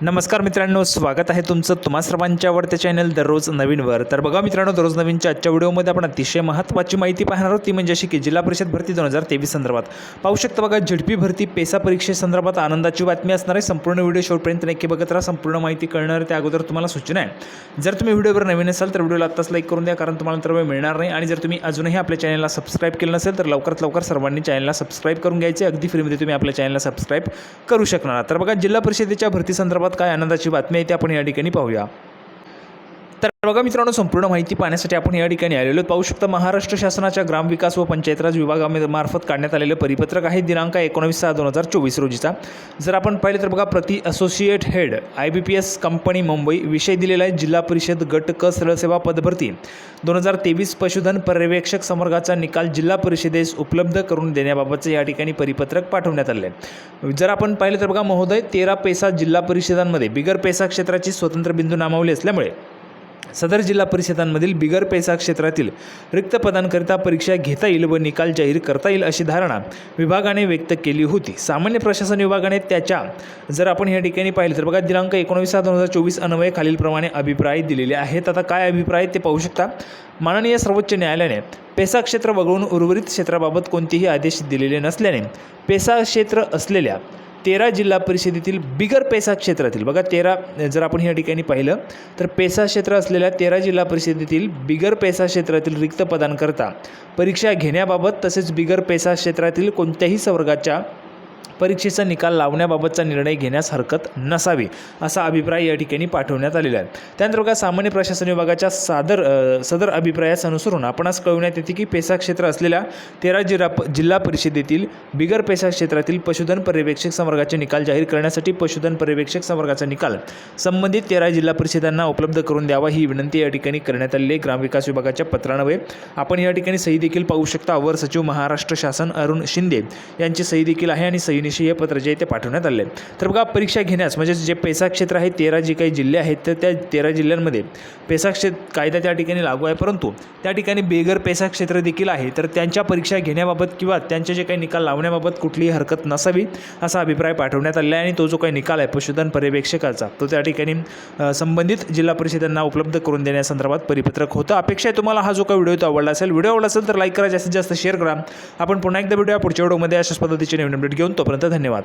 नमस्कार मित्रांनो स्वागत आहे तुमचं तुम्हा सर्वांच्या आवडत्या चॅनल दररोज नवीनवर. तर बघा मित्रांनो दररोज नवीनच्या आजच्या व्हिडिओमध्ये आपण अतिशय महत्त्वाची माहिती पाहणार आहोत. ती म्हणजे अशी की जिल्हा परिषद भरती दोन हजार तेवीस संदर्भात. पाहू शकता बघा झडपी भरती पेसा परीक्षेसंदर्भात आनंदाची बातमी असणार आहे. संपूर्ण व्हिडिओ शेवटपर्यंत नक्की बघत राहा. संपूर्ण माहिती कळणार त्या अगोदर तुम्हाला सूचना आहे. जर तुम्ही व्हिडिओवर नवीन असाल तर व्हिडिओला आत्ताच लाईक करून द्या कारण तुम्हाला तर वेळ मिळणार नाही. आणि जर तुम्ही अजूनही आपल्या चॅनलला सबस्क्राईब केलं नसेल तर लवकरात लवकर सर्वांनी चॅनलला सबस्क्राईब करून घ्यायचे. अगदी फ्रीमध्ये तुम्ही आपल्या चॅनलला सबस्क्राईब करू शकणार तर बघा जिल्हा परिषदेच्या भरती संदर्भात काय आनंदाची बातमी आहे ती आपण या ठिकाणी पाहूया. तर बघा मित्रांनो संपूर्ण माहिती पाहण्यासाठी आपण या ठिकाणी आलेलो पाहू शकता महाराष्ट्र शासनाच्या ग्रामविकास व पंचायतराज विभागामार्फत काढण्यात आलेलं परिपत्रक आहे. दिनांक एकोणावीस सहा दोन हजार चोवीस रोजीचा. जर आपण पाहिलं तर बघा प्रति associate head I B P S company Mumbai विषय दिलेला आहे. जिल्हा परिषद गट क सरळसेवा पदभरती. दोन हजार तेवीस पशुधन पर्यवेक्षक संवर्गाचा निकाल जिल्हा परिषदेस उपलब्ध करून देण्याबाबतचं या ठिकाणी परिपत्रक पाठवण्यात आले आहे. जर आपण पाहिलं तर बघा महोदय तेरा पैसा जिल्हा परिषदांमध्ये बिगर पैसा क्षेत्राची स्वतंत्र बिंदू नामावली असल्यामुळे सदर जिल्हा परिषदांमधील बिगर पैसा क्षेत्रातील रिक्त पदांकरिता परीक्षा घेता येईल व निकाल जाहीर करता येईल अशी धारणा विभागाने व्यक्त केली होती. सामान्य प्रशासन विभागाने त्याच्या जर आपण या ठिकाणी पाहिलं तर बघा दिनांक एकोणवीस सहा दोन हजार चोवीस अन्वये खालीलप्रमाणे अभिप्राय दिलेले आहेत. आता काय अभिप्राय ते पाहू शकता. माननीय सर्वोच्च न्यायालयाने पेसा क्षेत्र वगळून उर्वरित क्षेत्राबाबत कोणतेही आदेश दिलेले नसल्याने पेसा क्षेत्र असलेल्या तेरा जिल्हा परिषदेतील बिगर पेसा क्षेत्रातील बघा तेरा जर आपण ह्या ठिकाणी पाहिलं तर पेसा क्षेत्र असलेल्या तेरा जिल्हा परिषदेतील बिगर पेसा क्षेत्रातील रिक्त पदांकरता परीक्षा घेण्याबाबत तसेच बिगर पेसा क्षेत्रातील कोणत्याही संवर्गाच्या परीक्षेचा निकाल लावण्याबाबतचा निर्णय घेण्यास हरकत नसावी असा अभिप्राय या ठिकाणी पाठवण्यात आलेला आहे. त्यानंतर बघा सामान्य प्रशासन विभागाच्या सादर सदर अभिप्रायास अनुसरून आपणास कळवण्यात येते की पेसा क्षेत्र असलेल्या तेरा जिल्हा जिल्हा परिषदेतील बिगर पेसा क्षेत्रातील पशुधन पर्यवेक्षक संवर्गाचे निकाल जाहीर करण्यासाठी पशुधन पर्यवेक्षक संवर्गाचा निकाल संबंधित तेरा जिल्हा परिषदांना उपलब्ध करून द्यावा ही विनंती या ठिकाणी करण्यात आलेली आहे. ग्रामविकास विभागाच्या पत्रान्वये आपण या ठिकाणी सही देखील पाहू शकता. अवर सचिव महाराष्ट्र शासन अरुण शिंदे यांची सही देखील आहे आणि सही हे पत्र जे आहे ते पाठवण्यात आले. तर बघा परीक्षा घेण्यास म्हणजे जे पेसा क्षेत्र आहे तेरा जे काही जिल्हे आहेत तर त्या तेरा जिल्ह्यांमध्ये पेसा क्षेत्र कायदा त्या ठिकाणी लागू आहे. परंतु त्या ठिकाणी बेगर पेसा क्षेत्र देखील आहे. तर त्यांच्या परीक्षा घेण्याबाबत किंवा त्यांचे जे काही निकाल लावण्याबाबत कुठलीही हरकत नसावी असा अभिप्राय पाठवण्यात आला आहे. आणि तो जो काही निकाल आहे पशुधन पर्यवेक्षकाचा तो त्या ठिकाणी संबंधित जिल्हा परिषदांना उपलब्ध करून देण्यासंदर्भात परिपत्रक होतं. अपेक्षा आहे तुम्हाला हा जो काही व्हिडिओ तो आवडला असेल व्हिडिओ आवडला असेल तर लाईक करा जास्तीत जास्त शेअर करा. आपण पुन्हा एकदा भेटूया पुढच्या व्हिडिओमध्ये. अशाच पद्धतीचे नवीन अपडेट घेऊन तोपर्यंत धन्यवाद.